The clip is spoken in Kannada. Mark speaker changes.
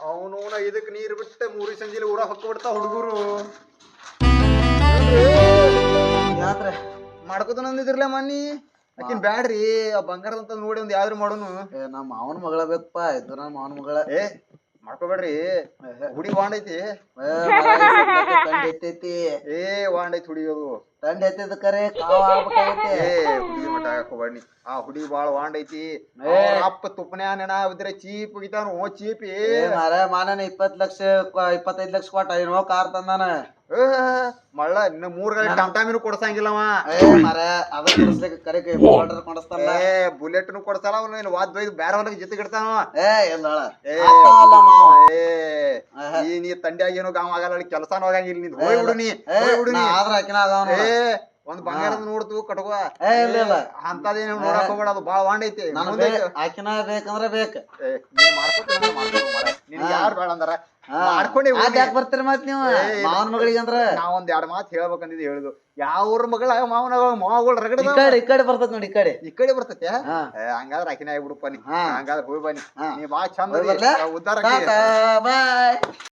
Speaker 1: ಅವನು ಇದಕ್ ನೀರ್ ಬಿಟ್ಟೆ ಮೂರಿ ಸಂಜೆಲಿ ಊರ ಹೊಕ್ಕ ಬಿಡ್ತಾ ಹುಡುಗರು.
Speaker 2: ಯಾತ್ರ
Speaker 1: ಮಾಡ್ಕೋತ ನಂದಿದ್ರಲ್ಲ ಮನ್ನಿ? ಆಕಿನ್ ಬ್ಯಾಡ್ರಿ ಆ ಬಂಗಾರದ ಅಂತ ನೋಡಿ ಒಂದ್ ಯಾವ್ದ್ರ ಮಾಡೋನು.
Speaker 2: ಏ ನಮ್ಮ ಮಾವನ ಮಗಳ ಬೇಕಪ್ಪ ಇದು ನಮ್ಮ ಮಾವನ ಮಗಳ.
Speaker 1: ಏ ಮಾಡ್ಕೋಬೇಡ್ರಿ. ಹುಡಿ ಬಾಂಡ್ ಐತಿ.
Speaker 2: ಏ, ಮರ ಈ ಸದ್ಯಕ್ಕೆ ತಂಡ ಎತ್ತೈತಿ
Speaker 1: ಏ ವಾಂಡ್ ಐತಿ ಹುಡಿ ಅದು
Speaker 2: ತಂಡ ಎತ್ತಿದ ಕರೆ ಕಾವ ಆಗ್ಬೇಕಾಗೈತಿ.
Speaker 1: ಏ ಹುಡಿ ಮಠ ಹಾಕೋಬೇಡಿ ಆ ಹುಡಿ ಬಾಳ ವಾಂಡೈತಿ. ಐತಿ
Speaker 2: ಏ.
Speaker 1: ಅವ್ರ ಅಪ್ಪ ತುಪ್ಪನ್ಯಾ ನೆನ ಬಿದ್ರೆ ಚೀಪ್ ಒಗಿತಾನು ಓ ಚೀಪ್. ಏ
Speaker 2: ಏ ಮಾರ ಮಾನನ ಇಪ್ಪತ್ ಲಕ್ಷ ಇಪ್ಪತ್ತೈದ್ ಲಕ್ಷ ಕೊಟ್ಟ ಏನೋ ಕಾರ್ ತಂದಾನ.
Speaker 1: ಏ, ಮಳ್ಳ ಇನ್ನ ಮೂರ್ ಗಾಡಿ ಟಮ್ ಟಮಿನು ಕೊಡ್ಸಂಗಿಲ್ಲವ
Speaker 2: ಏ ಮರ ಅದ ಕೊಡಿಸ್ಲಿಕ್ಕೆ ಕರೆ ಕೈ ಆರ್ಡರ್ ಕೊಡಿಸ್ತಾನ
Speaker 1: ಏ ಬುಲೆಟ್ನು ಕೊಡ್ಸಲ್ಲ ಅವನು. ಏನು ವಾದ್ ಬೈದು ಬೇರೆ ಹೊಲಕ್ಕೆ ಜೊತೆ ಇಡ್ತಾನ
Speaker 2: ಏ ಎಲ್ಲ
Speaker 1: ಏ
Speaker 2: ಅಲ್ಲ ಮಾವ.
Speaker 1: ನೀ ತಂಡ್ಯಾಗ ಏನೋ ಗಾಮ ಆಗಲ್ಲ ಕೆಲಸನೂ ಆಗಂಗಿಲ್ಲ ನೀನ್ ಹೋಯ್ ಬಿಡು ನೀ ಹೋಯ್ ಬಿಡು
Speaker 2: ನೀ. ಆದ್ರ ಆಕಿನ ಅದಾವ
Speaker 1: ಏ ಒಂದ್ ಬಂಗಾರದ ನೋಡ್ತು ಕಟ್ಕೋ
Speaker 2: ಏ, ಇಲ್ಲ, ಇಲ್ಲ.
Speaker 1: ಅಂತದೇನು ನೋಡಕ್ ಹೋಗ್ಬೇಡ ಅದು ಬಾಳ ವಾಂಡ್ ಐತಿ.
Speaker 2: ನಾನು
Speaker 1: ಮುಂದೆ
Speaker 2: ಆಕಿನ ಬೇಕಂದ್ರ ಬೇಕ.
Speaker 1: ಏ, ನೀನ್ ಮಾಡ್ಕೊತ ನಿನ್ ಯಾರು ಬೇಡ ಅಂದಾರ?
Speaker 2: ಹಾ. ಯಾಕೆ ಬರ್ತೀರಿ ಮತ್ ನೀವು? ಮಾವನ ಮಗಳಿಗೆ ಅಂದ್ರ?
Speaker 1: ನಾವ್ ಒಂದ್ ಎರಡ್ ಮಾತು ಹೇಳ್ಬೇಕಂದಿದ್ದು ಹೇಳುದು ಯಾವ್ರ ಮಗಳ ಮಾವನ ಮಾವಗಳು ರಗಡ
Speaker 2: ಈ ಕಡೆ ಈ ಕಡೆ ಬರ್ತದ ನೋಡಿ ಈ ಕಡೆ.
Speaker 1: ಈ ಕಡೆ ಬರ್ತೈತೆ ಹಂಗಾದ್ರೆ ಆಕಿನ ಆಗ್ಬಿಡುಪ್ಪ ನೀ. ಹಂಗಾದ್ರೆ ಹೋಗಿ ಬನ್ನಿ ನೀ. ಬಾ ಚಂದ? ಉದ್ದಾರ
Speaker 2: ಬಾಯ್.